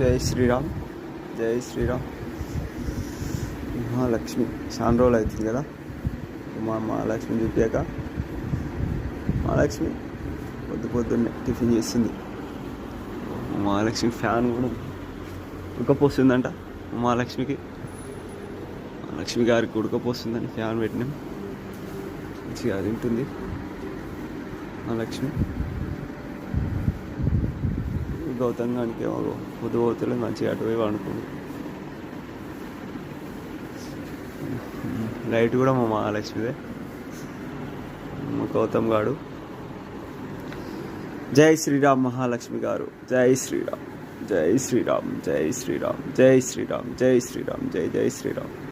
జై శ్రీరామ్. జై శ్రీరామ్. మహాలక్ష్మి. చాలా రోజులు అవుతుంది కదా? మా మహాలక్ష్మి చూపాక మహాలక్ష్మి పొద్దు పొద్దున్నే టిఫిన్ చేస్తుంది మహాలక్ష్మి ఫ్యాన్ కూడా ఉడకపోస్తుందంట మహాలక్ష్మికి. మహాలక్ష్మి గారికి ఉడకపోస్తుందని ఫ్యాన్ పెట్టినాం. మంచిగా తింటుంది మహాలక్ష్మి. గౌతమ్ గానికి ఏమో పొద్దుపోతులు మంచిగా అటు పోయి లైట్ కూడా మా మహాలక్ష్మిదే మా గౌతమ్ గాడు జై శ్రీరామ్ మహాలక్ష్మి గారు జై శ్రీరామ్ జై శ్రీరామ్ జై శ్రీరామ్ జై శ్రీరామ్ జై శ్రీరామ్ జై జై శ్రీరామ్